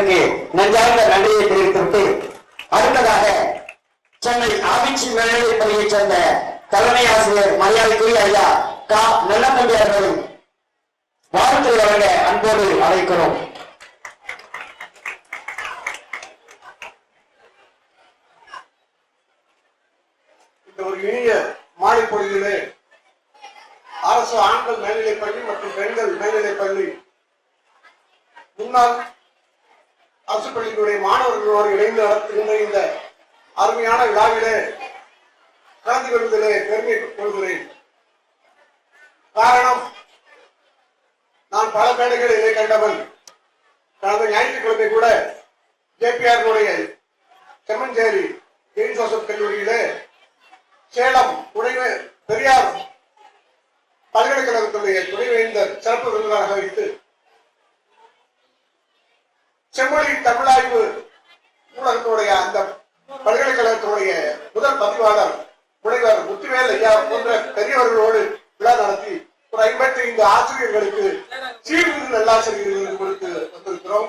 அவர்களுக்கு நன்றாக நன்றியை தெரிவித்துவிட்டு அடுத்ததாக சென்னை ஆபிச்சி மேல்நிலைப் பள்ளியைச் சேர்ந்த தலைமை ஆசிரியர் மரியாதைக்குரிய ஐயா கா. நல்லம்பள்ளி அவர்களும் வாழ்த்து வழங்க அன்போடு அழைக்கிறோம். இந்த ஒரு இனிய மாலை பொழுதிலே அரசு ஆண்கள் மேல்நிலைப் பள்ளி மற்றும் பெண்கள் மேல்நிலைப் பள்ளி முன்னாள் அரசு பள்ளிகளுடைய மாணவர்களோடு இணைந்து நடத்துகின்ற இந்த அருமையான விழாவிலே கலந்து கொள்வதிலே பெருமை கொள்கிறேன். காரணம் நான் பல மேடைகளிலே கண்டவன். கடந்த ஞாயிற்றுக்கிழமை கூட ஜேபிஆர் செம்மஞ்சேரி ஜெயின் ஜோசப் கல்லூரியிலே சேலம் துணைவே பெரியார் பல்கலைக்கழகத்துடைய துணைவேந்தர் சிறப்பு விருந்தினராக வைத்து செம்மொழி தமிழாய்வு நூலகத்துடைய அந்த பல்கலைக்கழகத்துடைய முதல் பதிவாளர் முனைவர் முத்துவேல் ஐயா போன்ற பெரியவர்களோடு விழா நடத்தி ஒரு ஐம்பத்தி ஐந்து ஆசிரியர்களுக்கு சீர்திரு நல்லாசிரியர்களுக்கு கொடுத்து வந்திருக்கிறோம்.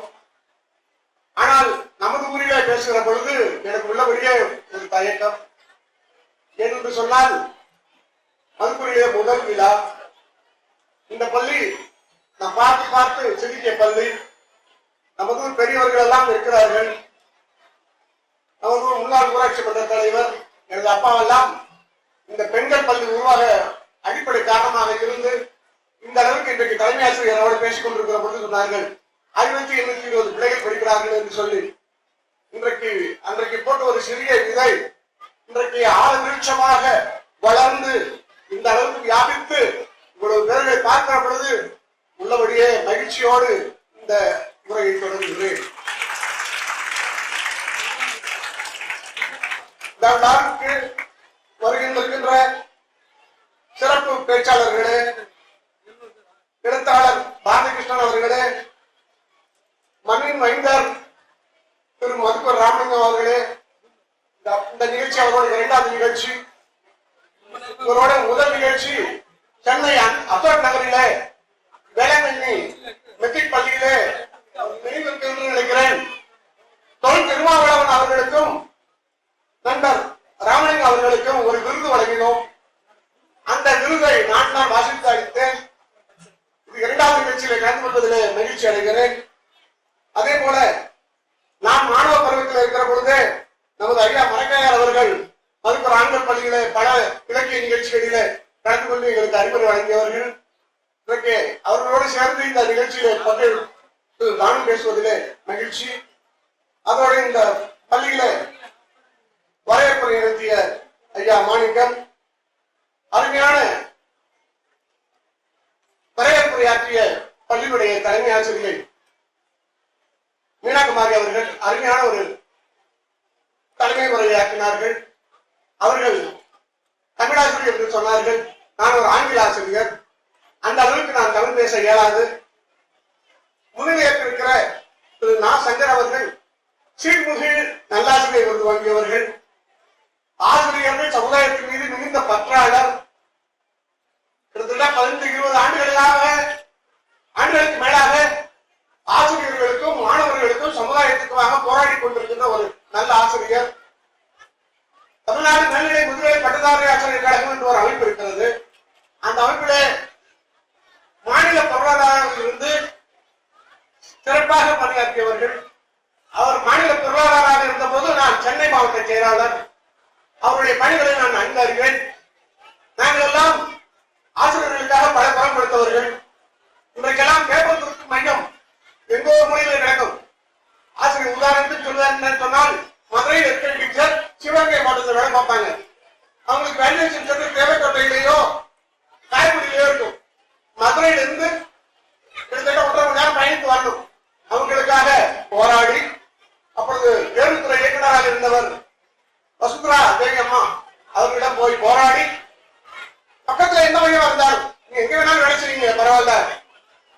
ஆனால் நமது ஊரிலே பேசுகிற பொழுது எனக்கு உள்ளபடியே ஒரு தயக்கம். ஏனென்று சொன்னால் மதுக்குரிய முதல் விழா. இந்த பள்ளி நான் பார்த்து பார்த்து சிரிக்கிய பள்ளி. நமது பெரியவர்கள் எல்லாம் இருக்கிறார்கள். நமது முன்னாள் ஊராட்சி மன்ற தலைவர் எனது அப்பாவெல்லாம் இந்த பெண்கள் பள்ளி உருவாக அடிப்படை காரணமாக இருந்து இந்த அளவுக்கு இன்றைக்கு தலைமை ஆசிரியர் அவரோடு பேசிக் கொண்டிருக்கிற பொழுது சொன்னார்கள் ஐநூத்தி எண்ணூத்தி இருபது பிள்ளைகள் படிக்கிறார்கள் என்று சொல்லி. இன்றைக்கு அன்றைக்கு போட்ட ஒரு சிறிய விதை இன்றைக்கு ஆழவிருட்சமாக வளர்ந்து இந்த அளவுக்கு வியாபித்து இவ்வளவு பேர்களை பார்க்கிற பொழுது உள்ளபடியே மகிழ்ச்சியோடு இந்த உரையை தொடங்குகிறேன் இந்த விழாவுக்கு வருகின்றிருக்கின்ற சிறப்பு பேச்சாளர்களே எழுத்தாளர் பாலகிருஷ்ணன் அவர்களே மண்ணின் மைந்தர் திரு மதுக்கர் ராமலிங்கம் அவர்களே இந்த- இந்த நிகழ்ச்சி அவரோட இரண்டாவது நிகழ்ச்சி. இவரோட முதல் நிகழ்ச்சி சென்னை அசோக் நகரிலே வேளாங்கண்ணி மெட்ரிக் பள்ளியிலே நினைக்கிறேன். தொல் திருமாவளவன் அவர்களுக்கும் நண்பர் ராமலிங்கம் அவர்களுக்கும் ஒரு விருது வழங்கினோம். அந்த விருதை நான் தான் வாசித்து அளித்தேன். இது இரண்டாவது நிகழ்ச்சியில கலந்து கொள்வதிலே மகிழ்ச்சி அடைகிறேன். அதே போல நான் மாணவ பருவத்தில் இருக்கிற பொழுது நமது ஐயா மரக்கையார் அவர்கள் மதுக்கர் ஆண்கள் பள்ளியிலே பல இலக்கிய நிகழ்ச்சிகளிலே கலந்து கொண்டு எங்களுக்கு அறிவுரை வழங்கியவர்கள். இன்றைக்கு அவர்களோடு சேர்ந்து இந்த நிகழ்ச்சியிலே பங்கேற்று தானம் பேசுவதிலே மகிழ்ச்சி. அதோடு இந்த பள்ளியில வரவேற்பு நடத்திய ஐயா மாணிக்கம் அருமையான வரவேற்புரையாற்றிய பள்ளியுடைய தலைமை ஆசிரியை மீனாகுமாரி அவர்கள் அருமையான ஒரு தலைமை உரையாற்றினார்கள் அவர்கள் தமிழாசிரியர் என்று சொன்னார்கள். நான் ஒரு ஆங்கில ஆசிரியர். அந்த அளவுக்கு நான் தமிழ் பேச இயலாது. முன்னிலையேற்றிருக்கிற திரு நா. சங்கர் அவர்கள் சீர்முகில் நல்லாசிரியர் விருது வாங்கியவர்கள் ஆசிரியர்கள் சமுதாயத்தின் மீது மிகுந்த பற்றாளர். கிட்டத்தட்ட பதினைந்து இருபது ஆண்டுகளாக ஆண்டுகளுக்கு மேலாக ஆசிரியர்களுக்கும் மாணவர்களுக்கும் சமுதாயத்துக்குமாக போராடி கொண்டிருக்கின்ற ஒரு நல்ல ஆசிரியர். தமிழ்நாடு மேல்நிலை முதுநிலை பட்டதாரி ஆசிரியர் கழகம் என்று ஒரு அமைப்பு இருக்கிறது. அந்த அமைப்பிலே மாநில பொருளாதாரத்தில் இருந்து சிறப்பாக பணியாற்றியவர்கள். அவர் மாநில பொருளாதாராக இருந்தபோது நான் சென்னை மாவட்ட செயலாளர். அவருடைய பணிகளை நான் நன்கு அறிவேன் நாங்கள் எல்லாம் ஆசிரியர்களுக்காக பல குரம் கொடுத்தவர்கள். இன்றைக்கெல்லாம் பேப்பர் துருக்கு மையம் எங்கோ மூலையில் நடக்கும் ஆசிரியர் உதாரணத்துக்கு சொல்லுவார் சொன்னால் மதுரையில் இருக்கிற டீச்சர் சிவகங்கை மாவட்டத்தில் வேலை பார்ப்பாங்க. அவங்களுக்கு வேல்யூஷன் சென்டர் தேவைக்கோட்டையிலேயோ காய்கறியிலேயோ இருக்கும். மதுரையிலிருந்து கிட்டத்தட்ட ஒன்றரை மணி நேரம் பயணித்து வரணும். அவங்களுக்காக போராடி அப்பொழுது பேருந்துறை இயக்குநராக இருந்தவர் வசுந்தரா தேவி அம்மா அவர்களிடம் போய் போராடி பக்கத்துல எந்த மையம் இருந்தாலும் நீங்க எங்க வேணாலும் நினைச்சிருக்கீங்க பரவாயில்ல.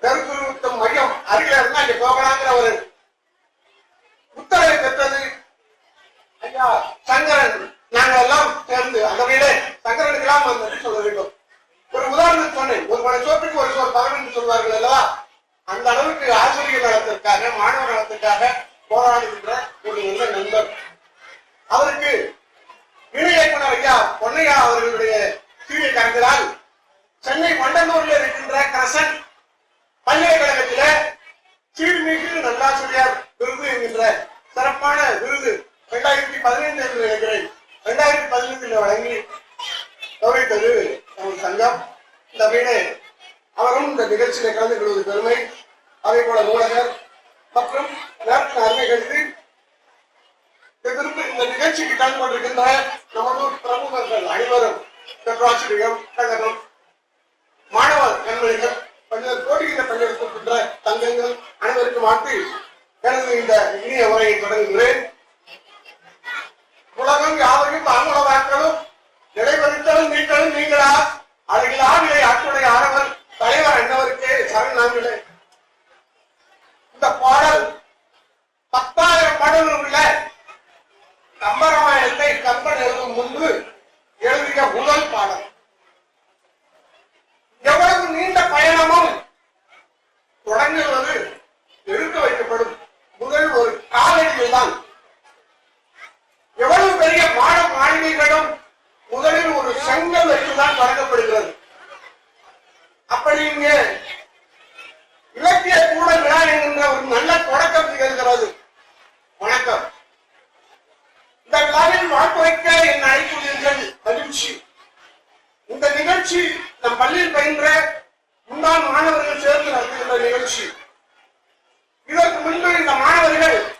பெருந்துருத்தம் மையம் அருகில இருந்தா இங்க போகலாங்கிற ஒரு உத்தரவை பெற்றது ஐயா சங்கரன் நாங்க எல்லாம் சேர்ந்து அந்த வகையிலே சங்கரனுக்கெல்லாம் அந்த நன்றி சொல்ல வேண்டும் ஒரு உதாரணத்துக்கு சொன்னேன் ஒரு மணி சோற்றுக்கு ஒரு சோறு பகல் என்று சொல்வார்கள் அல்லவா அந்த அளவுக்கு ஆசிரியர் ஆசிரியர் நலத்திற்காக மாணவர் நலத்திற்காக போராடுகின்ற ஒரு நல்ல நண்பர். அவருக்கு இணை இயக்குனர் ஐயா பொன்னையா அவர்களுடைய சீரிய கரங்களால் சென்னை மண்டலூரில் இருக்கின்ற கரசன் பல்கலைக்கழகத்தில சீர்மிகு நல்லாசிரியர் விருது என்கின்ற சிறப்பான விருது இரண்டாயிரத்தி பதினைந்து என்று நினைக்கிறேன். இரண்டாயிரத்தி பதினைந்தில் வழங்கி கௌரவித்தது நமது சங்கம். இந்த வீடு அவரும் இந்த நிகழ்ச்சியில கலந்து கொள்வது பெருமை. அதே போல நூலகர் மற்றும் நேரத்தின் அருமை எதிர்ப்பு இந்த நிகழ்ச்சிக்கு கலந்து கொண்டிருக்கின்ற நமது பிரமுகர்கள் அனைவரும் பெட்ராசிரியம் கழகம் மாணவர் கண்மணிகள் பல்வேறு போட்டிகளை பங்கெடுத்திருக்கின்ற தங்கங்கள் அனைவருக்கும் வாழ்த்து. எனது இந்த இனிய உரையை தொடங்குகிறேன். உலகம் யாவரையும் தாங்குளவாக்களும் நிலைவரித்தலும் நீங்களும் நீங்களா? அழகில் ஆவிலை அத்துடைய ஆரவர் தலைவர் அண்ணவருக்கே சரண் நாங்களே இந்த பாடல் பத்தாயிரம் பாடல்கள் உள்ள கம்பராமாயணத்தை கம்பன் எழுதும் முன்பு எழுதிய முதல் பாடல். எவ்வளவு நீண்ட பயணமும் தொடங்குவது எடுக்க வைக்கப்படும் முதல் ஒரு காலடியில் தான். எவ்வளவு பெரிய மாட மாளிகைகளும் முதலில் ஒரு செங்கல் வைத்துதான் தொடங்கப்படுகிறது அப்படி இங்கே இலக்கிய கூட விழா என்கின்ற ஒரு நல்ல தொடக்கம் நிகழ்கிறது. வணக்கம். இந்த விழாவில் வாக்கு வைக்க என் அழைப்புள்ளீர்கள் மகிழ்ச்சி. இந்த நிகழ்ச்சி நம் பள்ளியில் பயின்ற முன்னாள் மாணவர்கள் சேர்ந்து நடத்துகின்ற நிகழ்ச்சி. இதற்கு முன்பு இந்த மாணவர்கள்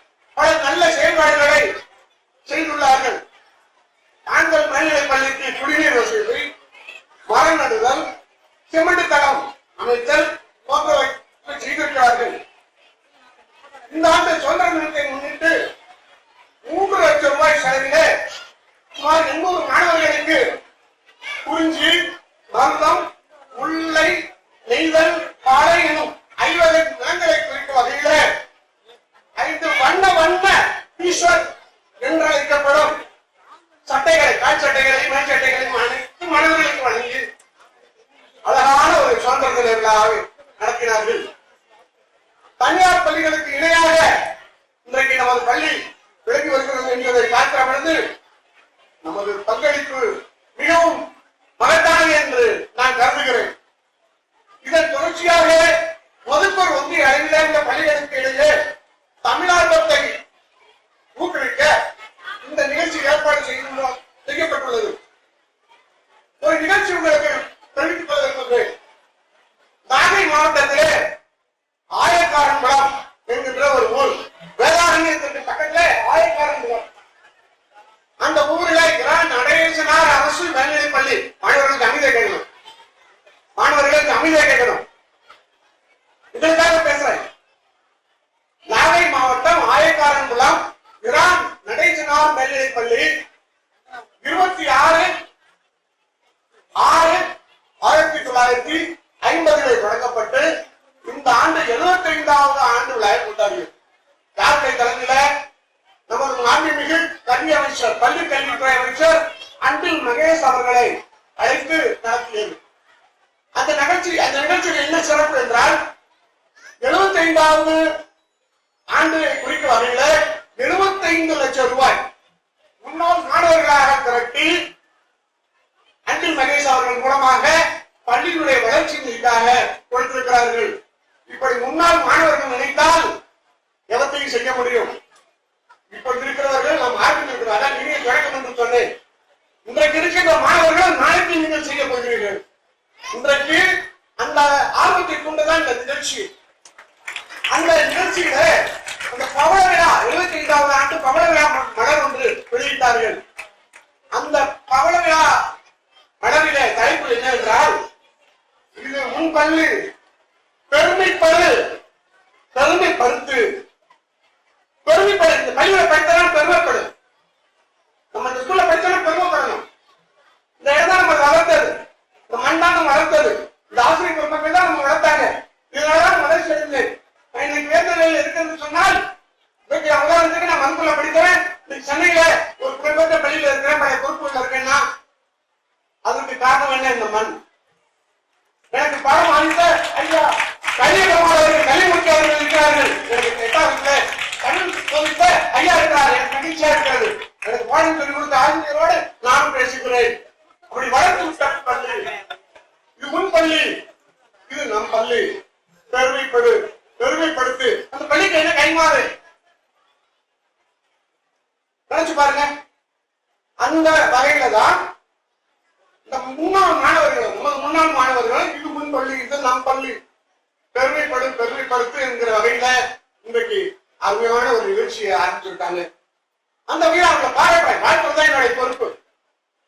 நடத்தினார்கள் தனியார் பள்ளிகளுக்கு இணையாக இன்றைக்கு நமது பள்ளி விளங்கி வருகிறது என்பதை பார்க்கிற பொழுது நமது பங்களிப்பு மிகவும் மகத்தானது என்று நான் கருதுகிறேன். இதன் தொடர்ச்சியாக மதுப்பர் ஒன்றிய அளவில் இந்த பள்ளிகளுக்கு இடையே தமிழார்வத்தை ஊக்குவிக்க இந்த நிகழ்ச்சி ஏற்பாடு செய்யப்பட்டுள்ளது. ஒரு நிகழ்ச்சி உங்களுக்கு தெரிவித்துக் கொள்ள விரும்புகிறேன் நாகை மாவட்டத்திலே ஆயக்காரன் குளம் என்கின்ற ஒரு ஊர். வேதாரண்யத்திற்கு பக்கத்திலே ஆயக்காரன்புரம் அந்த ஊரில் கிரான் நடேசனார் அரசு மேல்நிலைப் பள்ளி மாணவர்களுக்கு அமைதியை கேட்கணும் மாணவர்களுக்கு அமைதியை கேட்கணும் இதற்காக பேசுறேன் நாகை மாவட்டம் ஆயக்காரன்புலம் கிரான் நடேசனார் மேல்நிலைப் பள்ளி இருபத்தி ஆறு ஆறு ஆயிரத்தி தொள்ளாயிரத்தி ஐம்பதில் தொடங்கப்பட்டு இந்த ஆண்டு எழுபத்தி ஐந்தாவது ஆண்டு விழாவை கொண்டாடியது யாருடைய தலைமையில நமது மாண்புமிகு கல்வி அமைச்சர் பள்ளி கல்வித்துறை அமைச்சர் அன்பில் மகேஷ் அவர்களை அழைத்து நடத்தியது அந்த நிகழ்ச்சி அந்த நிகழ்ச்சியில் என்ன சிறப்பு என்றால் எழுபத்தி ஐந்தாவது ஆண்டு குறிக்கும் வகையில எழுபத்தி ஐந்து லட்சம் ரூபாய் முன்னாள் மாணவர்களாக திரட்டி அன்பில் மகேஷ் அவர்கள் மூலமாக பள்ளியினுடைய வளர்ச்சி நிதிக்காக கொடுத்திருக்கிறார்கள். இப்படி முன்னாள் மாணவர்கள் நினைத்தால் எவத்தையும் செய்ய முடியும். இப்படி இருக்கிறவர்கள் நாம் ஆர்வம் இருக்கிறோம் அதான் இனிய தொடக்கம் என்று சொன்னேன். இன்றைக்கு இருக்கின்ற மாணவர்கள் நாளைக்கு நீங்கள் செய்ய போகிறீர்கள். இன்றைக்கு அந்த ஆர்வத்தை கொண்டுதான் இந்த நிகழ்ச்சி. அந்த நிகழ்ச்சியில அந்த பவள விழா எழுபத்தி ஐந்தாவது ஆண்டு பவள விழா மலர் ஒன்று வெளியிட்டார்கள். அந்த பவள விழா மலரிலே தலைப்பு என்னவென்றால் இது உன் பள்ளி பெருமைப்படு பெருமைப்படுத்து பருத்து இந்த பள்ளியில படித்ததான் பெருமைப்படு நம்ம இந்த ஸ்கூல்ல படித்தோம்னா பெருமைப்படணும் இந்த இடம் தான் நம்ம வளர்த்தது இந்த மண் தான் நம்ம வளர்த்தது இந்த ஆசிரியர் பெருமை தான் நம்ம வளர்த்தாங்க இதனாலதான் முதல் சொல்லுங்க நான் இன்னைக்கு வேந்த நிலையில் இருக்குன்னு சொன்னால் இன்னைக்கு உதாரணத்துக்கு நான் மண்புல படிக்கிறேன் இன்னைக்கு சென்னையில ஒரு புகழ்பெற்ற பள்ளியில இருக்கிறேன் பழைய பொறுப்புல இருக்கேன்னா அதுக்கு காரணம் என்ன இந்த மண் எனக்கு பணம் அளித்த ஐயா கலியகமானவர்கள் கலிமுட்டி அவர்கள் இருக்கிறார்கள் எனக்கு எட்டாவதுல தமிழ் சோதித்த ஐயா இருக்கிறார் எனக்கு மகிழ்ச்சியா இருக்கிறது எனக்கு பாடம் சொல்லிக் கொடுத்த ஆசிரியரோடு நானும் பேசுகிறேன் அப்படி வளர்த்து விட்ட பள்ளி இது முன் பள்ளி. இது நம் பள்ளி. பெருமைப்படு பெருமைப்படுத்து. அந்த பள்ளிக்கு என்ன கைமாறு நினைச்சு பாருங்க. அந்த வகையில தான் இந்த முன்னாள் மாணவர்கள் நமது முன்னாள் மாணவர்கள் இது முன் பள்ளி இது நம் பள்ளி. பெருமைப்படு பெருமைப்படுத்து என்கிற வகையில இன்றைக்கு அருமையான ஒரு நிகழ்ச்சியை ஆரம்பிச்சுட்டாங்க அந்த வகையில் அவங்களை பாராட்டுறேன். வாழ்க்கை தான் என்னுடைய பொறுப்பு.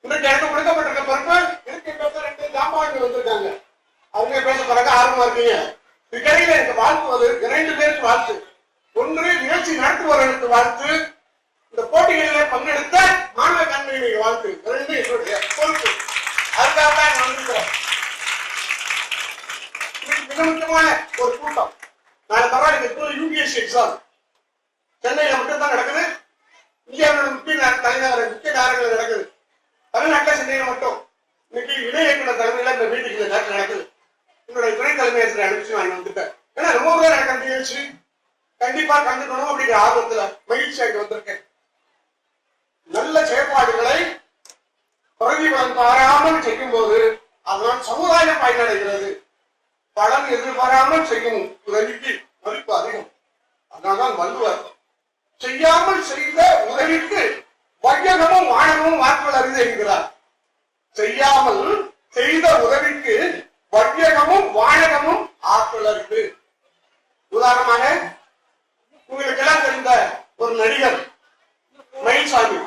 இன்றைக்கு எனக்கு கொடுக்கப்பட்டிருக்க பொறுப்பு பேச ரெண்டு ஜாமான்கள் வந்திருக்காங்க. அவங்க பேச பிறகு ஆர்வமா இருக்கீங்க இதுக்கிடையில எனக்கு வாழ்த்துவது இரண்டு பேருக்கு வாழ்த்து. ஒன்று நிகழ்ச்சி நடத்துபவர்களுக்கு வாழ்த்து. இந்த போட்டிகளில் பங்கெடுத்த மாணவ கண்மையினுடைய வாழ்த்து. இரண்டு என்னுடைய பொறுப்பு. அதுக்காக தான் நான் வந்திருக்கிறேன். மிக முக்கியமான ஒரு கூட்டம். நாளை பரவாயில்ல யூபிஎஸ்சி எக்ஸாம் சென்னையில மட்டும் தான் நடக்குது. இந்தியாவோட முக்கிய நா- தலைநகர முக்கிய நகரங்கள் நடக்குது. தமிழ்நாட்டில் சென்னையில மட்டும். இன்னைக்கு இணை இயக்குனர் தலைமையில இந்த மீட்டிங் இந்த நேரத்தில் நடக்குது. என்னுடைய துணை தலைமை ஆசிரியர் அனுப்பிச்சு வாங்கி வந்துட்டேன். ஏன்னா ரொம்ப பேர் நடக்கிற நிகழ்ச்சி கண்டிப்பா கண்டுக்கணும் அப்படிங்கிற ஆர்வத்துல மகிழ்ச்சியாக வந்திருக்கேன். நல்ல செயற்பாடுகளை பிரதிபலன் பாராமல் செய்யும் போது அதனால் சமுதாயம் பயனடைகிறது. பலன் எதிர்பாராமல் செய்யும் உதவிக்கு மதிப்பு அதிகம். அதனால்தான் வள்ளுவர் செய்யாமல் செய்த உதவிக்கு வையகமும் வானகமும் ஆற்றல் அறிந்து என்கிறார் செய்யாமல் செய்த உதவிக்கு வையகமும் வானகமும் ஆற்றல் அறிந்து உதாரணமாக உங்களுக்கு எல்லாம் தெரிந்த ஒரு நடிகர் மயில்சாமி.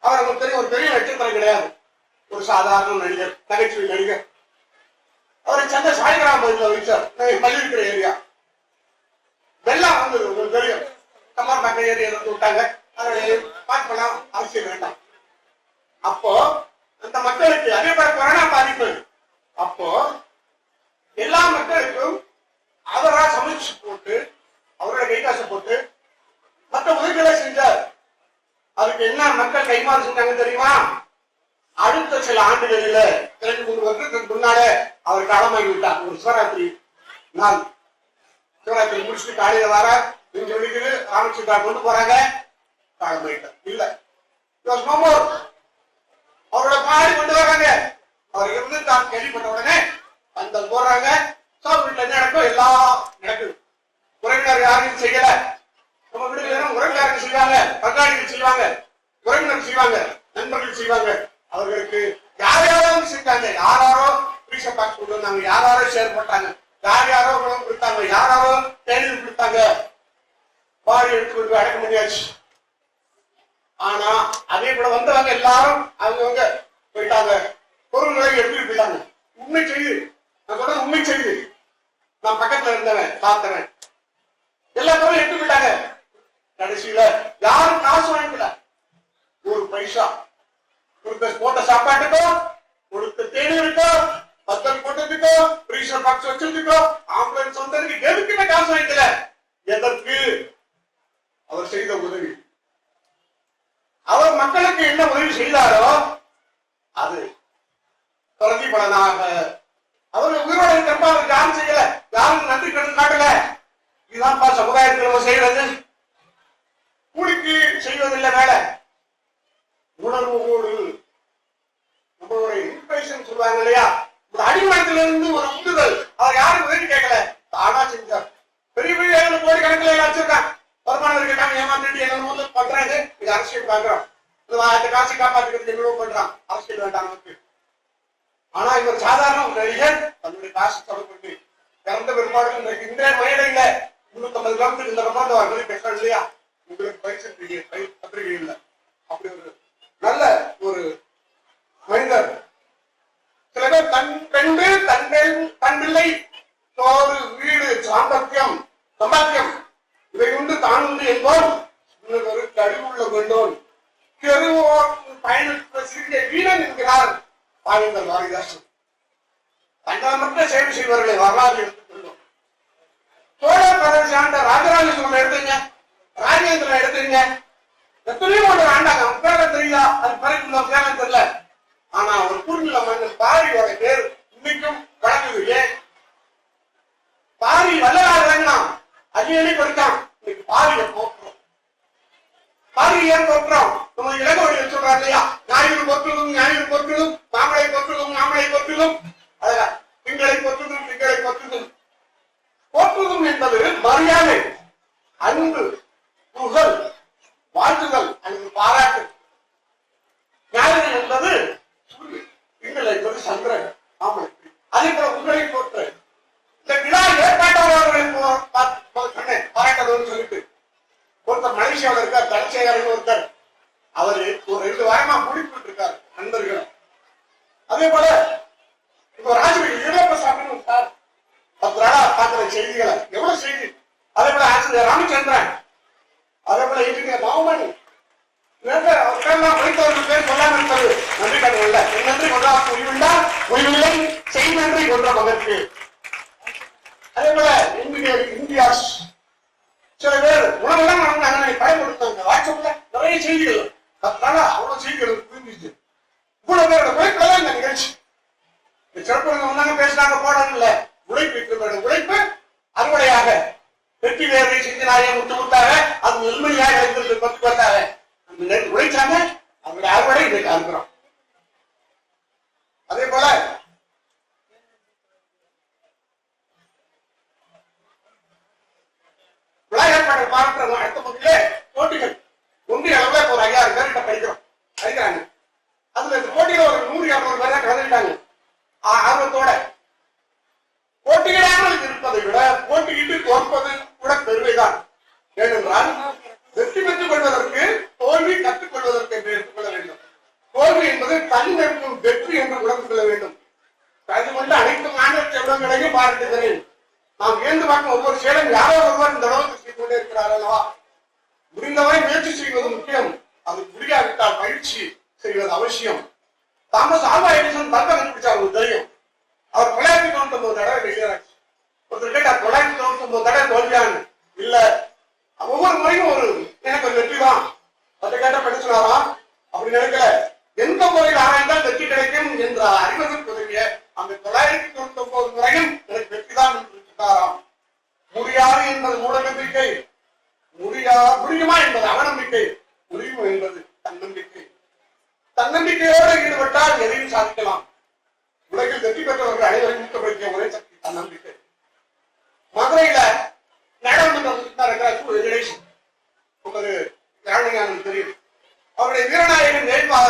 அவர் உங்களுக்கு தெரியும் ஒரு பெரிய நட்சத்திரம் கிடையாது. ஒரு சாதாரண நடிகர் நகைச்சுவை நடிகர். அவரை சென்னை சாய்கிராம பகுதியில் வைச்சார் நான் பள்ளி இருக்கிற ஏரியா. வெள்ளம் வந்தது உங்களுக்கு தெரியும். கம்மார் பக்கம் ஏறி விட்டாங்க. அதை பார்க்கலாம் அவசியம் வேண்டாம். அப்போ அந்த மக்களுக்கு அதே போல கொரோனா பாதிப்பு. அப்போ எல்லா மக்களுக்கும் அவரா சமைச்சு போட்டு அவரோட கை காசு போட்டு மற்ற உதவிகளை செஞ்சார். அதுக்கு என்ன மக்கள் கைமாறு செஞ்சாங்க தெரியுமா? அடுத்த சில ஆண்டுகளில் இரண்டு மூணு வருடத்துக்கு முன்னாலே அவர் காலமாகி விட்டார். ஒரு சிவராத்திரி நாள். சிவராத்திரி முடிச்சுட்டு காலையில வர இங்க விடுக்குது ராமச்சந்திரா கொண்டு போறாங்க. காலமாயிட்டார். இல்ல. அவரோட பாடி கொண்டு வராங்க. அவர் இருந்து தான் கேள்விப்பட்ட உடனே அந்த போடுறாங்க சார் வீட்டுல என்ன நடக்கும் எல்லாம் நடக்குது. உறவினர் யாரும் செய்யல. நம்ம வீடுகள் உறவினர்கள் செய்வாங்க. பங்காளிகள் செய்வாங்க. உறவினர் செய்வாங்க. நண்பர்கள் செய்வாங்க. அவர்களுக்கு யார் யாரோ செஞ்சாங்க யார் யாரோ பீச பார்க்க கொண்டு வந்தாங்க. யார் ஷேர் செயல்பட்டாங்க யார் யாரோ உணவு கொடுத்தாங்க. யாரோ தேநீர் கொடுத்தாங்க. பாடி எடுத்து கொண்டு அடக்க முடியாச்சு. ஆனா அதே கூட வந்தவங்க எல்லாரும் அவங்கவங்க போயிட்டாங்க. பொருள்களை எடுத்துட்டு போயிட்டாங்க. உண்மை செய்து நான் சொல்றது உண்மை செய்து நான் பக்கத்துல இருந்தவன் பார்த்தவன். எல்லா பொருளும் எடுத்து போயிட்டாங்க. கடைசியில யாரும் காசு வாங்கிக்கல ஒரு பைசா. கொடுத்த போட்ட சாப்பாட்டுக்கோ கொடுத்த தேநீருக்கோ பத்தல் போட்டதுக்கோ ஃப்ரீசர் பாக்ஸ் வச்சதுக்கோ ஆம்புலன்ஸ் வந்ததுக்கு எதுக்குமே காசு வாங்கிக்கல எதற்கு? அவர் செய்த உதவி அவர் மக்களுக்கு என்ன உதவி செய்தாரோ அது பிரதிபலனாக அவர் உயிரோட இருக்கிறப்ப அவருக்கு யாரும் செய்யல. யாரும் நன்றி கடன் காட்டல. இதுதான்ப்பா சமுதாயத்தில் நம்ம செய்யறது. கூலிக்கு செய்வதில்லை வேலை உணர்வோடு நம்மளுடைய இன்ஸ்பிரேஷன் சொல்லுவாங்க இல்லையா? ஒரு அடிமனத்திலிருந்து ஒரு உந்துதல். அவர் யாரும் உதவி கேட்கல. தானா செஞ்சார். பெரிய பெரிய கோடி கணக்கில் எல்லாம் வச்சிருக்காங்க. வருமானம் இருக்காங்க ஏமாத்திட்டு என்ன வந்து பண்றாங்க. இது அரசியல் பாக்குறோம் அந்த ஆயிரத்தி காசு என்னவோ பண்றான் அரசியல் வேண்டாம் நமக்கு. ஆனா இவர் சாதாரண ஒரு நடிகர். தன்னுடைய காசு செலவு பண்ணி பிறந்த பிற்பாடு இன்றைக்கு இன்றைய மயிலையில முன்னூத்தி ஐம்பது கிலோமீட்டர் இந்த பக்கம் வர பேசுறாங்க இல்லையா? உங்களுக்கு பரிசு பத்திரிகை இல்லை. அப்படி ஒரு நல்ல ஒரு மனிதர். சில பேர் தன் பெண்டு தன் பெண் தன் பிள்ளை சோறு வீடு சாம்பத்தியம் சம்பாத்தியம். இவை உண்டு தான் உண்டு என்போம். இன்னொரு கழிவுள்ள கொண்டோன் கெருவோன் பயணித்த சிறிய வீரன் என்கிறார் பாவேந்தர் பாரதிதாசன். தங்களமற்ற சேவை செய்வர்களை வரலாறு எடுத்துக் கொள்ளும் சோழ ஆண்ட ராஜராஜ சோழன் எடுத்துங்க? ராஜேந்திரன் எடுத்துங்க? எத்தனையோ ஒன்று ஆண்டாங்க. அவன் தெரியல அது பிறகு பேர தெரியல. ஆனா ஒரு குறுநில மன்னன் பாரியோட பேர். ஒரு ரெண்டு வாயமா முடிப்பிட்டு இருக்காரு நண்பர்கள் அதே போல ಉತ್ತಮತಾ ಅದು ನಿಲ್ಮಿ ಯಾಕೆ ಆಗಿರ್ಲಿ ಗೊತ್ತು ಗೊತ್ತಾವೆ ನೆಟ್ ಹೊಡಿತಾನೆ ಆಮೇಲೆ ಆಗ್ಬೇಡ ಇದು ಕಾಲ್ಬಿಡೋ செல்வங்களையும் பாராட்டுகிறேன் நாம் வியந்து பார்க்கும் ஒவ்வொரு செயலும் யாரோ ஒருவர் இந்த அளவுக்கு செய்து கொண்டே இருக்கிறார் அல்லவா? முடிந்தவரை முயற்சி செய்வது முக்கியம். அது முடியாவிட்டால் பயிற்சி செய்வது அவசியம். தாமஸ் ஆல்வா எடிசன் பல்ப கண்டுபிடிச்சார் உங்களுக்கு தெரியும். அவர் தொள்ளாயிரத்தி தொண்ணூத்தி ஒன்பது தடவை வெளியாச்சு ஒருத்தர் கேட்டார் தொள்ளாயிரத்தி தொண்ணூத்தி ஒன்பது தடவை தோல்வியான்னு? இல்ல. ஒவ்வொரு முறையும் ஒரு எனக்கு ஒரு வெற்றி தான். அதை கேட்ட படிச்சுனாராம் அப்படி நினைக்கல. எந்த முறையில் ஆராய்ந்தால் வெற்றி கிடைக்கும்? என்ற அறிவதற்கு உதவிய அந்த தொள்ளாயிரத்தி தொண்ணூத்தி ஒன்பது முறையும் எனக்கு வெற்றிதான் என்று சொன்னாராம். முடியாது என்பது மூட நம்பிக்கை முடியா முடியுமா என்பது அவநம்பிக்கை. முடியும் என்பது தன்னம்பிக்கை. தன்னம்பிக்கையோடு ஈடுபட்டால் எதையும் சாதிக்கலாம் உலகில் வெற்றி பெற்றவர்கள் அனைவரையும் ஊக்கப்படுத்திய ஒரே சக்தி தன்னம்பிக்கை மதுரையில நாடாளுமன்ற உறுப்பினர் இருக்கிற கு. வெங்கடேஷ் ஒரு கிராமஞானம் தெரியும் அவருடைய வீரநாயகன் வேட்பா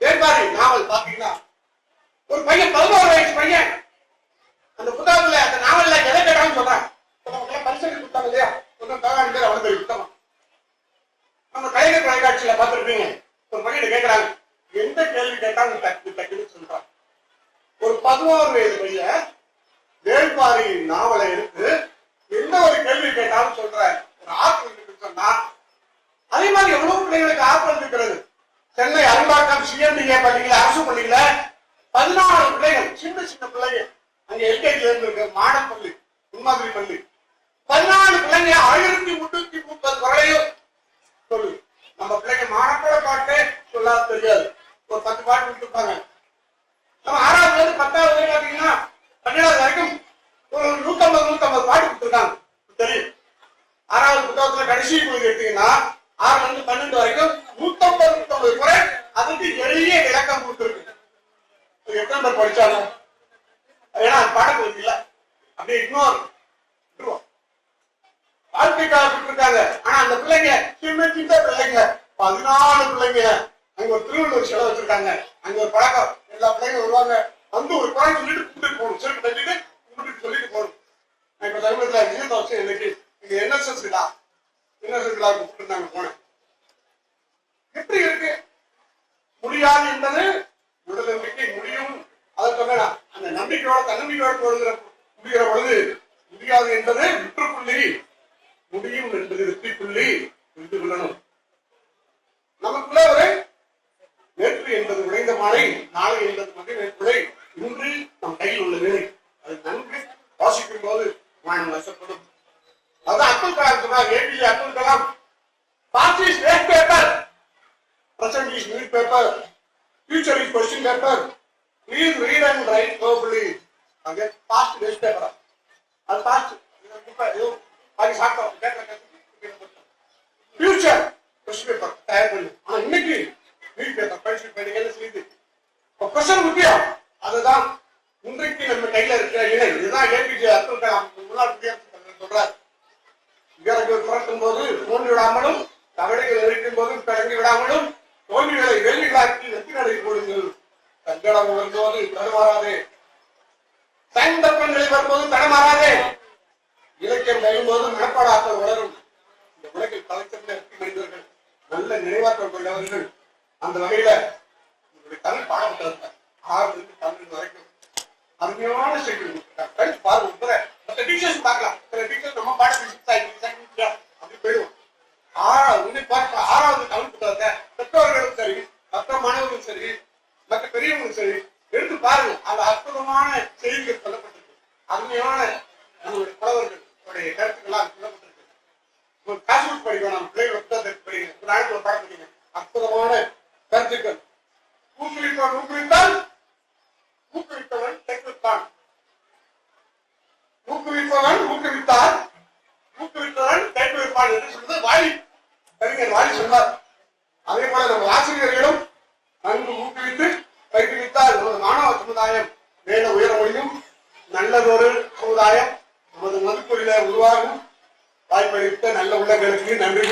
வேட்பாரி நாவல் பாத்தீங்கன்னா ஒரு பையன் பதினோரு வயசு பையன் அந்த புத்தகத்துல அந்த நாவல்ல எதை கேட்டாலும் சொல்றான் நமக்கு பரிசு கொடுத்தாங்க இல்லையா கொஞ்சம் தகாணி பேர் அவ்வளவு பெரிய புத்தகம் நம்ம கலைஞர் தொலைக்காட்சியில பார்த்திருப்பீங்க ஒரு பையனை கேட்கிறாங்க எந்த கேள்வி கேட்டாலும் டக்கு டக்குன்னு சொல்றான் ஒரு பதினோரு வயது பையன் வேள்பாரி நாவலை எடுத்து எந்த ஒரு கேள்வி கேட்டாலும் சொல்ற ஒரு ஆர்வம் இருக்குன்னு சொன்னா அதே மாதிரி எவ்வளவு பிள்ளைகளுக்கு ஆர்வம் இருக்கிறது சென்னை அரும்பாக்கம் சிஎம்டிஏ பள்ளியில அரசு பள்ளியில பதினாறு பிள்ளைகள் சின்ன சின்ன பிள்ளைங்க. அங்க எல்கேஜில இருந்து இருக்க மாடம் பள்ளி முன்மாதிரி பள்ளி. பதினாலு பிள்ளைங்க ஆயிரத்தி முன்னூத்தி முப்பது குறையும் சொல்லு. நம்ம பிள்ளைங்க மாடக்கூட பாட்டே சொல்லாத தெரியாது. ஒரு பத்து பாட்டு விட்டுருப்பாங்க நம்ம ஆறாவதுல இருந்து பத்தாவது வரை பாத்தீங்கன்னா பன்னெண்டாவது வரைக்கும் ஒரு நூத்தம்பது நூத்தம்பது பாட்டு கொடுத்துருக்காங்க. தெரியும். ஆறாவது புத்தகத்துல கடைசி பகுதி எடுத்தீங்கன்னா ஆறுல இருந்து பன்னெண்டு வரைக்கும் நூத்தம்பது நூத்தம்பது குறை அதுக்கு எளிய விளக்கம் கொடுத்துருக்கு. எத்தனை பேர் படிச்சாலும் ஏன்னா அது இல்ல. அப்படியே இக்னோர் விட்டுருவோம். வாழ்க்கைக்காக இருக்காங்க ஆனா அந்த பிள்ளைங்க சின்ன சின்ன பிள்ளைங்க. பதினாலு பிள்ளைங்க. அங்க ஒரு திருவள்ளுவர் செலவு வச்சிருக்காங்க. அங்க ஒரு பழக்கம். எல்லா பிள்ளைங்க வருவாங்க. வந்து ஒரு குழந்தை சொல்லிட்டு கூட்டிட்டு போகணும். செருப்பு தட்டிட்டு கூட்டிட்டு சொல்லிட்டு போகணும். நான் இப்ப சமீபத்துல விஜயதா வச்சு இன்னைக்கு இங்க என்எஸ்எஸ் விழா என்எஸ்எஸ் விழா கூப்பிட்டுருந்தாங்க போனேன். எப்படி இருக்கு? முடியாது என்பது உடல் நம்பிக்கை முடியும். அதற்கு மேல அந்த நம்பிக்கையோட தன்னம்பிக்கையோட பொழுது முடிகிற பொழுது முடியாது என்பது முற்றுப்புள்ளி. முடியும் என்பது வெற்றி புள்ளி புரிந்து கொள்ளணும். நமக்குள்ள ஒரு நேற்று என்பது உடைந்த மாலை நாளை என்பது மதிய இன்று நம் கையில் உள்ள வேலை. சங்கடம் வரும்போது தடுமாறாதே சந்தர்ப்பங்களை வரும்போது தடமாறாதே இலக்கியம் நெய்யும்போது மனப்பாடாக்கள் வளரும். இந்த உலகில் தலைச்சிறந்த வெற்றி மனிதர்கள் நல்ல நினைவாற்றல் கொண்டவர்கள் அந்த வகையில உங்களுடைய தமிழ் பாடப்பட்டது ஆறு தமிழ் வரைக்கும் அருமையான செய்தி கழிச்சு படிச்சு பாருங்க மற்ற டீச்சர்ஸ் பார்க்கலாம். சில டீச்சர்ஸ் நம்ம பாட அப்படி போயிடுவோம். ஆறாவது பார்க்க ஆறாவது தமிழ் புத்தகத்தை பெற்றோர்களும் சரி மற்ற மாணவர்களும் சரி மற்ற பெரியவங்களும் சரி எடுத்து பாருங்க. அந்த அற்புதமான செய்திகள் சொல்லப்பட்டிருக்கு. அருமையான நம்மளுடைய புலவர்கள் கருத்துக்கள்லாம் சொல்லப்பட்டிருக்கு. காசு படிக்கணும் பிள்ளைகள் புத்தகத்தை படிக்கணும் ஒரு நாளைக்கு ஒரு பாடம் படிக்கணும் அற்புதமான கருத்துக்கள் ஊக்குவிப்பவன் ஊக்குவித்தால் ஊக்குவித்தவன் தெற்குத்தான் ஊக்குவிப்பவன் ஊக்குவித்தால் ஊக்குவித்தவன் தேக்குவிப்பான் என்று சொல்வது வாலி கவிஞர் வாலி சொன்னார் அதே போல நம்ம ஆசிரியர்களும் நன்கு ஊக்குவித்து பயிற்றுவித்தால் நமது மாணவ சமுதாயம் மேல உயர முடியும் நல்லதொரு சமுதாயம் நமது மதுப்பொருள உருவாகும் வாய்ப்பளித்த நல்ல உள்ளங்களுக்கு நன்றி